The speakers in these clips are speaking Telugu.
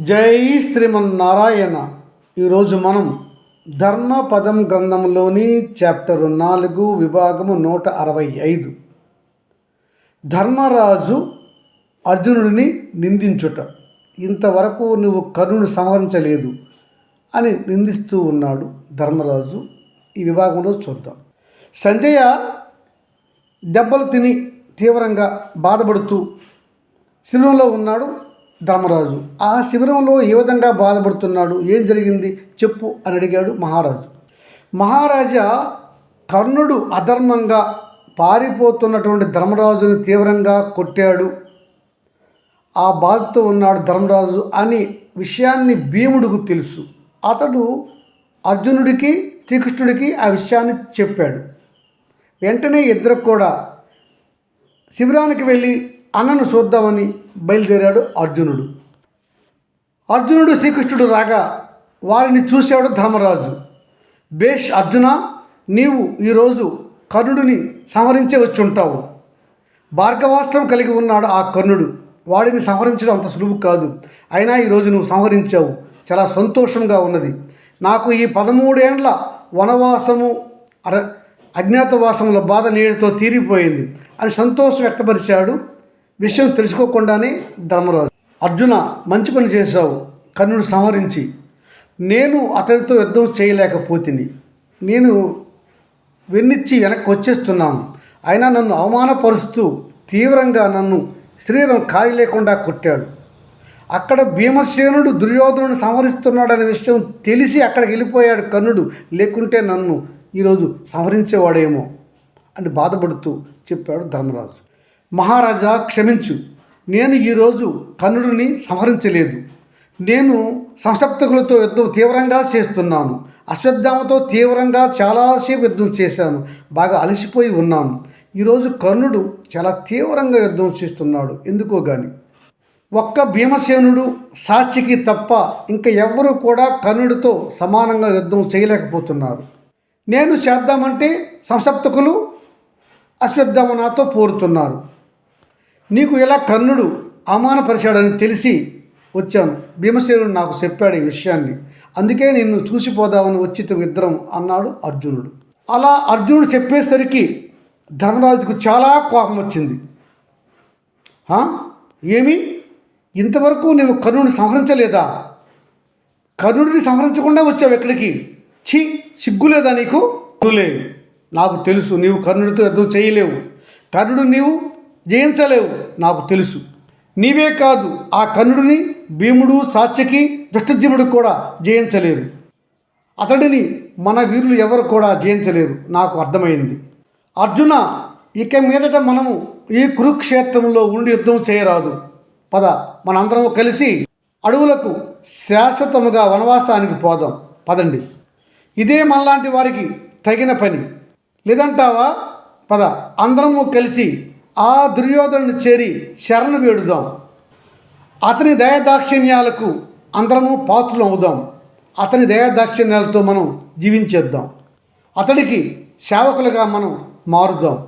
జై శ్రీమన్నారాయణ. ఈరోజు మనం ధర్మపదం గ్రంథంలోని చాప్టర్ నాలుగు విభాగము నూట అరవై ఐదు. ధర్మరాజు అర్జునుడిని నిందించుట. ఇంతవరకు నువ్వు కర్ణుని సంహరించలేదు అని నిందిస్తూ ఉన్నాడు ధర్మరాజు. ఈ విభాగంలో చూద్దాం. సంజయ దెబ్బలు తిని తీవ్రంగా బాధపడుతూ సినిమాలో ఉన్నాడు. ధర్మరాజు. ఆ శిబిరంలో ఏ విధంగా బాధపడుతున్నాడు? ఏం జరిగింది? చెప్పు అని అడిగాడు మహారాజు. మహారాజా కర్ణుడు అధర్మంగా పారిపోతున్నటువంటి ధర్మరాజుని తీవ్రంగా కొట్టాడు. ఆ బాధతో ఉన్నాడు ధర్మరాజు అని విషయాన్ని భీముడికి తెలుసు. అతడు అర్జునుడికి శ్రీకృష్ణుడికి ఆ విషయాన్ని చెప్పాడు. వెంటనే ఇద్దరు కూడా శిబిరానికి వెళ్ళి అన్నను చూద్దామని బయలుదేరాడు అర్జునుడు. అర్జునుడు శ్రీకృష్ణుడు రాగా వారిని చూశాడు ధర్మరాజు. బేష్ అర్జున నీవు ఈరోజు కర్ణుడిని సంహరించే వచ్చి ఉంటావు భార్గవాస్త్రం కలిగి ఉన్నాడు ఆ కర్ణుడు. వాడిని సంహరించడం అంత సులువు కాదు. అయినా ఈరోజు నువ్వు సంహరించావు. చాలా సంతోషంగా ఉన్నది. నాకు ఈ పదమూడేండ్ల వనవాసము అర అజ్ఞాతవాసముల బాధ నీడతో తీరిపోయింది అని సంతోషం వ్యక్తపరిచాడు విషయం తెలుసుకోకుండానే ధర్మరాజు. అర్జున మంచి పని చేశావు. కర్ణుడు సంహరించి నేను అతడితో యుద్ధం చేయలేకపోతిని. నేను వెన్నిచ్చి వెనక్కి వచ్చేస్తున్నాను అయినా నన్ను అవమానపరుస్తూ తీవ్రంగా నన్ను శరీరం ఖాళీ లేకుండా కొట్టాడు. అక్కడ భీమసేనుడు దుర్యోధనుడు సంహరిస్తున్నాడనే విషయం తెలిసి అక్కడికి వెళ్ళిపోయాడు కర్ణుడు. లేకుంటే నన్ను ఈరోజు సంహరించేవాడేమో అని బాధపడుతూ చెప్పాడు ధర్మరాజు. మహారాజా క్షమించు. నేను ఈరోజు కర్ణుడిని సంహరించలేదు. నేను సంసప్తకులతో యుద్ధం తీవ్రంగా చేస్తున్నాను. అశ్వత్థామతో తీవ్రంగా చాలాసేపు యుద్ధం చేశాను. బాగా అలసిపోయి ఉన్నాను. ఈరోజు కర్ణుడు చాలా తీవ్రంగా యుద్ధం చేస్తున్నాడు. ఎందుకో గాని. ఒక్క భీమసేనుడు సాక్షికి తప్ప ఇంకా ఎవ్వరూ కూడా కర్ణుడితో సమానంగా యుద్ధం చేయలేకపోతున్నారు. నేను చేద్దామంటే సంసప్తకులు అశ్వత్థామ నాతో పోరుతున్నారు. నీకు ఇలా కర్ణుడు అవమానపరిచాడని తెలిసి వచ్చాను. భీమసేనుడు నాకు చెప్పాడు ఈ విషయాన్ని. అందుకే నిన్ను చూసిపోదామని వచ్చి ఇద్దరం అన్నాడు అర్జునుడు. అలా అర్జునుడు చెప్పేసరికి ధర్మరాజుకు చాలా కోపం వచ్చింది. ఏమి? ఇంతవరకు నువ్వు కర్ణుడిని సంహరించలేదా? కర్ణుడిని సంహరించకుండా వచ్చావు ఎక్కడికి? ఛీ సిగ్గులేదా నీకు? లేదు. నాకు తెలుసు నీవు కర్ణుడితో యుద్ధం చేయలేవు. కర్ణుడు నీవు జయించలేవు నాకు తెలుసు. నీవే కాదు ఆ కర్ణుడిని భీముడు సాత్యకి దుష్టజీవుడు కూడా జయించలేరు. అతడిని మన వీరులు ఎవరు కూడా జయించలేరు నాకు అర్థమైంది. అర్జున ఇక మీదట మనము ఈ కురుక్షేత్రంలో ఉండి యుద్ధం చేయరాదు. పద మనందరం కలిసి అడవులకు శాశ్వతముగా వనవాసానికి పోదాం. పదండి. ఇదే మనలాంటి వారికి తగిన పని. లేదంటావా? పద అందరము కలిసి ఆ దుర్యోధను చేరి శరణు వేడుదాం. అతని దయాదాక్షిణ్యాలకు అందరము పాత్రలు అవుదాం అతని దయాదాక్షిణ్యాలతో మనం జీవించేద్దాం. అతడికి సేవకులుగా మనం మారుదాం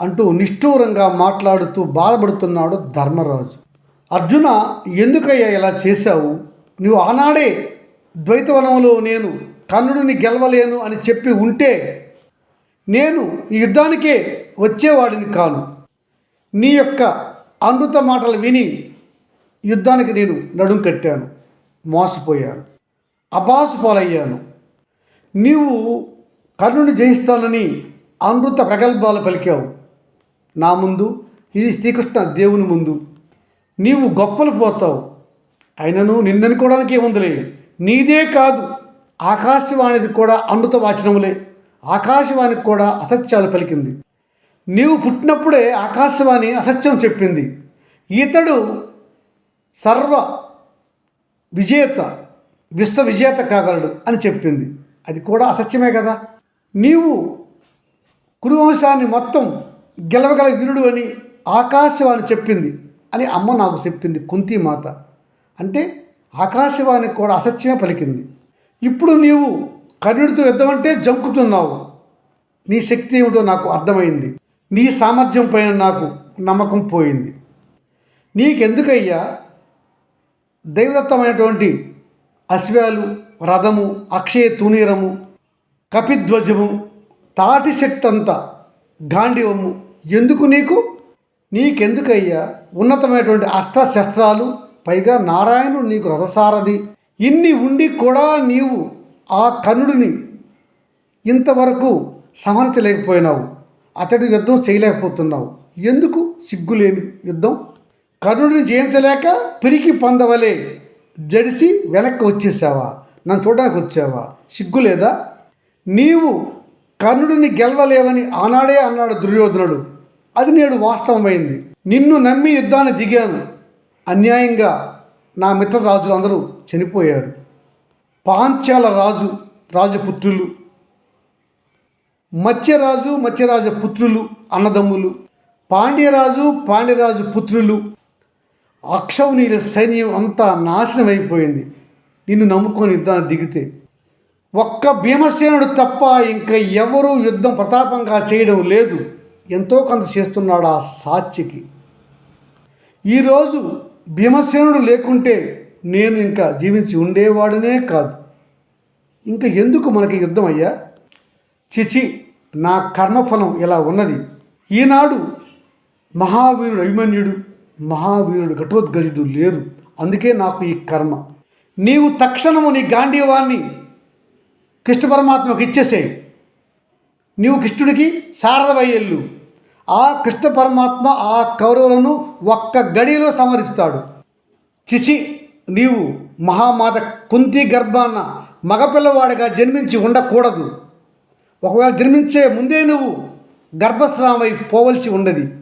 అంటూ నిష్ఠూరంగా మాట్లాడుతూ బాధపడుతున్నాడు ధర్మరాజు. అర్జున ఎందుకయ్యా ఇలా చేశావు? నువ్వు ఆనాడే ద్వైతవనంలో నేను కర్ణుడిని గెలవలేను అని చెప్పి ఉంటే నేను ఈ యుద్ధానికే వచ్చేవాడిని కాను నీ యొక్క అమృత మాటలు విని యుద్ధానికి నేను నడుం కట్టాను మోసపోయాను అబాసు పాలయ్యాను నీవు కర్ణుని జయిస్తానని అమృత ప్రగల్భాలు పలికావు. నా ముందు ఇది శ్రీకృష్ణ దేవుని ముందు. నీవు గొప్పలు పోతావు. అయినను నిన్ననుకోవడానికి ఏముందిలే నీదే కాదు ఆకాశవాణిది కూడా అమృత వాచనములే. ఆకాశవాణికి కూడా అసత్యాలు పలికింది. నీవు పుట్టినప్పుడే ఆకాశవాణి అసత్యం చెప్పింది. ఇతడు సర్వ విజేత విశ్వ విజేత కాగలడు అని చెప్పింది. అది కూడా అసత్యమే కదా? నీవు కురువంశాన్ని మొత్తం గెలవగల వీరుడు అని ఆకాశవాణి చెప్పింది అని అమ్మ నాకు చెప్పింది కుంతి మాత అంటే ఆకాశవాణి కూడా అసత్యమే పలికింది. ఇప్పుడు నీవు కర్ణుడితో యుద్ధం అంటే జంకుతున్నావు. నీ శక్తి ఏమిటో నాకు అర్థమైంది. నీ సామర్థ్యం పైన నాకు నమ్మకం పోయింది. నీకెందుకయ్యా? దైవదత్తమైనటువంటి అశ్వాలు రథము అక్షయ తునీరము కపిధ్వజము తాటి చెట్టంత గాంధీవము ఎందుకు నీకు? నీకెందుకయ్యా? ఉన్నతమైనటువంటి అస్త్రశస్త్రాలు పైగా నారాయణుడు నీకు రథసారథి. ఇన్ని ఉండి కూడా నీవు ఆ కర్ణుడిని ఇంతవరకు సమరించలేకపోయినావు. అతడి యుద్ధం చేయలేకపోతున్నావు. ఎందుకు సిగ్గులేని యుద్ధం? కర్ణుడిని జయించలేక పిరికి పొందవలే జడిసి వెనక్కి వచ్చేసావా? నన్ను చూడడానికి వచ్చావా? సిగ్గు లేదా నీవు కర్ణుడిని గెలవలేవని ఆనాడే అన్నాడు దుర్యోధనుడు. అది నేడు వాస్తవమైంది. నిన్ను నమ్మి యుద్ధాన్ని దిగాను. అన్యాయంగా నా మిత్ర రాజులు అందరూ చనిపోయారు. పాంచాల రాజు రాజపుత్రులు మత్స్యరాజు మత్స్యరాజ పుత్రులు అన్నదమ్ములు పాండ్యరాజు పాండ్యరాజు పుత్రులు అక్షౌనీల సైన్యం అంతా నాశనం అయిపోయింది. నిన్ను నమ్ముకొని యుద్ధాన్ని దిగితే. ఒక్క భీమసేనుడు తప్ప ఇంకా ఎవరూ యుద్ధం ప్రతాపంగా చేయడం లేదు. ఎంతో కొంత చేస్తున్నాడు ఆ సాక్షికి. ఈరోజు భీమసేనుడు లేకుంటే నేను ఇంకా జీవించి ఉండేవాడనే కాదు. ఇంకా ఎందుకు మనకి యుద్ధం అయ్యా? చిచి నా కర్మఫలం ఇలా ఉన్నది. ఈనాడు మహావీరుడు అభిమన్యుడు మహావీరుడు ఘటోద్గజుడు లేరు. అందుకే నాకు ఈ కర్మ. నీవు తక్షణము నీ గాంధీవాన్ని కృష్ణ పరమాత్మకు ఇచ్చేసే నీవు కృష్ణుడికి శారదవయ్యెళ్ళు ఆ కృష్ణ పరమాత్మ ఆ కౌరవులను ఒక్క గడిలో సమరిస్తాడు చిచి నీవు మహామాత కుంతి గర్భాన్న మగపిల్లవాడిగా జన్మించి ఉండకూడదు. ఒకవేళ జన్మించే ముందే నువ్వు గర్భస్రావమై పోవలసి ఉండదు.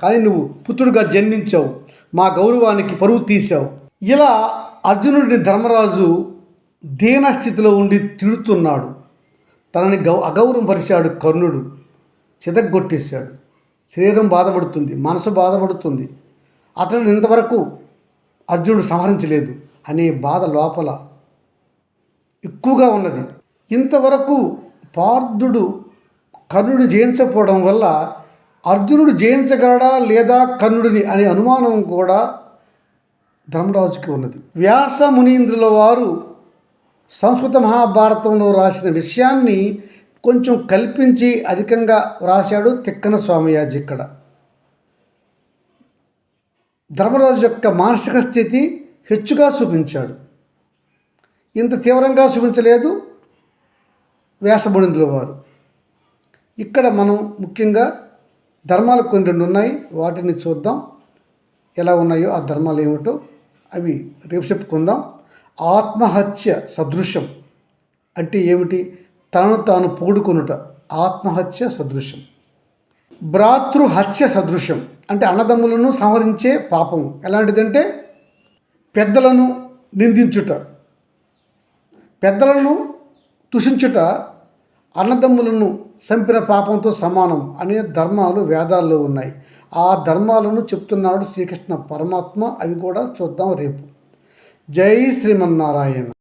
కానీ నువ్వు పుత్రుడిగా జన్మించావు. మా గౌరవానికి పరువు తీశావు. ఇలా అర్జునుడిని ధర్మరాజు దీనస్థితిలో ఉండి తిడుతున్నాడు. తనని గౌ అగౌరవపరిచాడు కర్ణుడు. చితగ్గొట్టేశాడు శరీరం బాధపడుతుంది. మనసు బాధపడుతుంది. అతను ఇంతవరకు అర్జునుడు సంహరించలేదు. అనే బాధ లోపల ఎక్కువగా ఉన్నది. ఇంతవరకు పార్థుడు కర్ణుడిని జయించకపోవడం వల్ల అర్జునుడు జయించగలడా లేదా కర్ణుడిని అనే అనుమానం కూడా ధర్మరాజుకి ఉన్నది. వ్యాస మునీంద్రుల వారు సంస్కృత మహాభారతంలో రాసిన విషయాన్ని కొంచెం కల్పించి అధికంగా రాశాడు తిక్కన స్వామియాజీ ఇక్కడ. ధర్మరాజు యొక్క మానసిక స్థితి హెచ్చుగా చూపించాడు. ఇంత తీవ్రంగా చూపించలేదు. వ్యాసమునిందుల వారు. ఇక్కడ మనం ముఖ్యంగా ధర్మాలు కొన్ని రెండు ఉన్నాయి. వాటిని చూద్దాం. ఎలా ఉన్నాయో ఆ ధర్మాలు ఏమిటో అవి రేపు చెప్పుకుందాం. ఆత్మహత్య సదృశ్యం అంటే ఏమిటి? తనను తాను పోడుకొనుట ఆత్మహత్య సదృశ్యం. భ్రాతృహత్య సదృశ్యం అంటే అన్నదమ్ములను సంహరించే పాపం. ఎలాంటిదంటే? పెద్దలను నిందించుట. పెద్దలను తుషించుట అన్నదమ్ములను చంపిన పాపంతో సమానం అనే ధర్మాలు వేదాల్లో ఉన్నాయి. ఆ ధర్మాలను చెప్తున్నాడు శ్రీకృష్ణ పరమాత్మ. అవి కూడా చూద్దాం రేపు. జై శ్రీమన్నారాయణ.